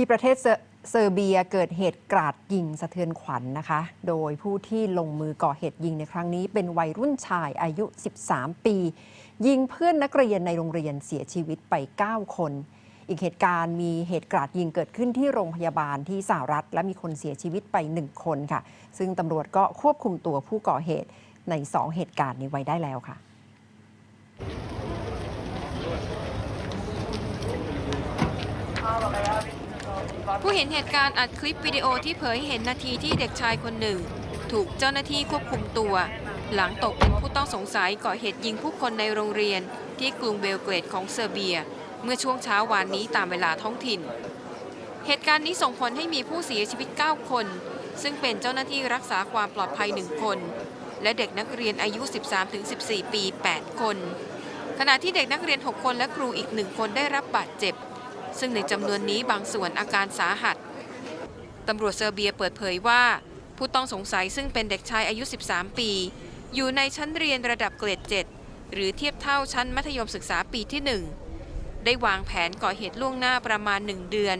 ที่ประเทศเซอร์เบียเกิดเหตุกราดยิงสะเทือนขวัญนะคะ โดยผู้ที่ลงมือก่อเหตุยิงในครั้งนี้ เป็นวัยรุ่นชายอายุ 13 ปี ยิงเพื่อนนักเรียนในโรงเรียนเสียชีวิตไป 9 คน อีกเหตุการณ์มีเหตุกราดยิงเกิดขึ้นที่โรงพยาบาลที่สหรัฐ และมีคนเสียชีวิตไป 1 คนค่ะ ซึ่งตำรวจก็ควบคุมตัวผู้ก่อเหตุใน 2 เหตุการณ์นี้ไว้ได้แล้วค่ะ ผู้เห็นเหตุการณ์อัดคลิปวิดีโอที่เผยให้เห็นนาทีที่เด็กชายคนหนึ่ง ถูกเจ้าหน้าที่ควบคุมตัว หลังตกเป็นผู้ต้องสงสัยก่อเหตุยิงผู้คนในโรงเรียน ที่กรุงเบลเกรดของเซอร์เบีย เมื่อช่วงเช้าวานนี้ตามเวลาท้องถิ่น เหตุการณ์นี้ส่งผลให้มีผู้เสียชีวิต 9 คน ซึ่งเป็นเจ้าหน้าที่รักษาความปลอดภัย 1 คน และเด็กนักเรียนอายุ 13-14 ปี 8 คน ขณะที่เด็กนักเรียน 6 คนและครูอีกหนึ่งคนได้รับบาดเจ็บ ซึ่งในจำนวนนี้บางส่วนอาการสาหัสตำรวจเซอร์เบียเปิดเผยว่า ผู้ต้องสงสัยซึ่งเป็นเด็กชายอายุ 13 ปี อยู่ในชั้นเรียนระดับเกรด 7 หรือเทียบเท่าชั้นมัธยมศึกษาปีที่ 1 ได้วางแผนก่อเหตุล่วงหน้าประมาณ 1 เดือน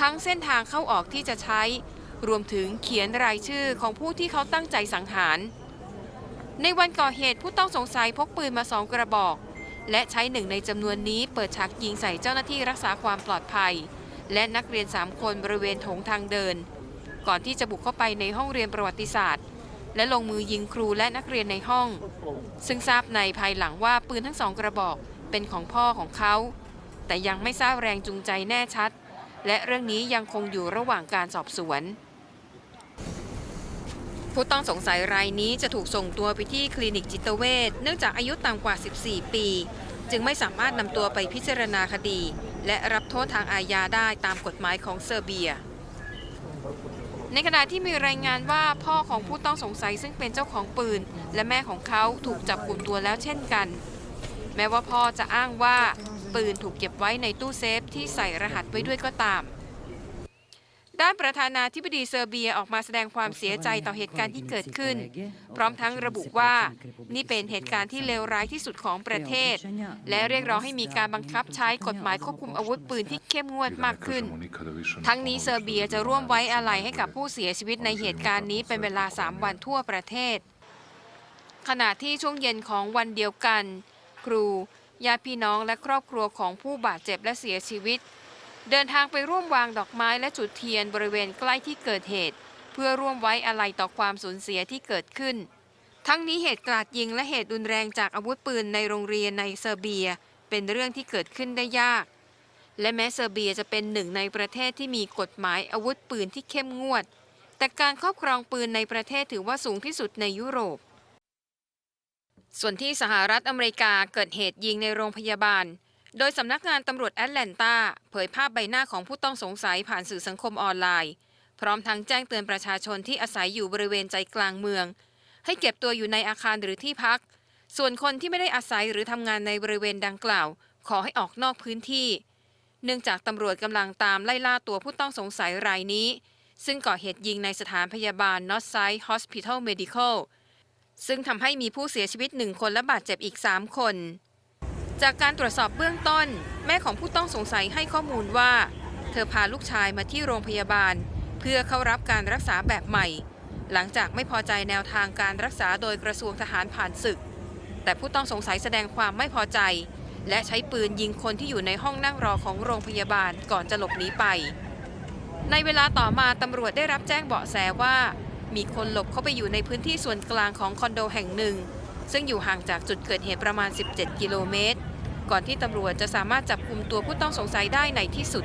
ทั้งเส้นทางเข้าออกที่จะใช้ รวมถึงเขียนรายชื่อของผู้ที่เขาตั้งใจสังหาร ในวันก่อเหตุผู้ต้องสงสัยพกปืนมาสองกระบอก และใช้หนึ่งในจำนวนนี้เปิดฉากยิงใส่เจ้าหน้าที่รักษาความปลอดภัย และนักเรียน 3 คนบริเวณโถงทางเดิน ก่อนที่จะบุกเข้าไปในห้องเรียนประวัติศาสตร์ และลงมือยิงครูและนักเรียนในห้อง ซึ่งทราบในภายหลังว่าปืนทั้งสองกระบอกเป็นของพ่อของเขา แต่ยังไม่ทราบแรงจูงใจแน่ชัด และเรื่องนี้ยังคงอยู่ระหว่างการสอบสวน ผู้ต้องสงสัยรายนี้จะถูกส่งตัวไปที่คลินิกจิตเวชเนื่องจากอายุต่ำกว่า 14 ปี จึงไม่สามารถนำตัวไปพิจารณาคดี และรับโทษทางอาญาได้ตามกฎหมายของเซอร์เบีย ในขณะที่มีรายงานว่าพ่อของผู้ต้องสงสัยซึ่งเป็นเจ้าของปืน และแม่ของเขาถูกจับกลุ่มตัวแล้วเช่นกัน แม้ว่าพ่อจะอ้างว่าปืนถูกเก็บไว้ในตู้เซฟที่ใส่รหัสไว้ด้วยก็ตาม ด้านประธานาธิบดีเซอร์เบียออกมาแสดงความเสียใจต่อเหตุการณ์ที่เกิดขึ้น พร้อมทั้งระบุว่า นี่เป็นเหตุการณ์ที่เลวร้ายที่สุดของประเทศ และเรียกร้องให้มีการบังคับใช้กฎหมายควบคุมอาวุธปืนที่เข้มงวดมากขึ้น ทั้งนี้เซอร์เบียจะร่วมไว้อาลัยให้กับผู้เสียชีวิตในเหตุการณ์นี้เป็นเวลา 3 วันทั่วประเทศ ขณะที่ช่วงเย็นของวันเดียวกัน ครูญาติพี่น้องและครอบครัวของผู้บาดเจ็บและเสียชีวิต เดินทางไปร่วมวางดอกไม้และจุดเทียนบริเวณใกล้ที่เกิดเหตุ เพื่อร่วมไว้อาลัยต่อความสูญเสียที่เกิดขึ้น ทั้งนี้เหตุกราดยิงและเหตุรุนแรงจากอาวุธปืนในโรงเรียนในเซอร์เบีย เป็นเรื่องที่เกิดขึ้นได้ยาก และแม้เซอร์เบียจะเป็นหนึ่งในประเทศที่มีกฎหมายอาวุธปืนที่เข้มงวด แต่การครอบครองปืนในประเทศถือว่าสูงที่สุดในยุโรป ส่วนที่สหรัฐอเมริกาเกิดเหตุยิงในโรงพยาบาล โดยสำนักงานตำรวจแอตแลนตาเผยภาพใบหน้าของผู้ต้องสงสัยผ่านสื่อสังคมออนไลน์ พร้อมทั้งแจ้งเตือนประชาชนที่อาศัยอยู่บริเวณใจกลางเมือง ให้เก็บตัวอยู่ในอาคารหรือที่พัก ส่วนคนที่ไม่ได้อาศัยหรือทำงานในบริเวณดังกล่าว ขอให้ออกนอกพื้นที่ เนื่องจากตำรวจกำลังตามไล่ล่าตัวผู้ต้องสงสัยรายนี้ ซึ่งก่อเหตุยิงในสถานพยาบาล Northside Hospital Medical ซึ่งทำให้มีผู้เสียชีวิตหนึ่งคนและบาดเจ็บอีก 3 คน จากการตรวจสอบเบื้องต้น แม่ของผู้ต้องสงสัยให้ข้อมูลว่า เธอพาลูกชายมาที่โรงพยาบาล เพื่อเข้ารับการรักษาแบบใหม่ หลังจากไม่พอใจแนวทางการรักษาโดยกระทรวงทหารผ่านศึก แต่ผู้ต้องสงสัยแสดงความไม่พอใจ และใช้ปืนยิงคนที่อยู่ในห้องนั่งรอของโรงพยาบาลก่อนจะหลบหนีไป ในเวลาต่อมาตำรวจได้รับแจ้งเบาะแสว่า มีคนหลบเข้าไปอยู่ในพื้นที่ส่วนกลางของคอนโดแห่งหนึ่ง ซึ่งอยู่ห่างจากจุดเกิดเหตุประมาณ 17 กิโลเมตร ก่อนที่ตำรวจจะสามารถจับกลุ่มตัวผู้ต้องสงสัยได้ในที่สุด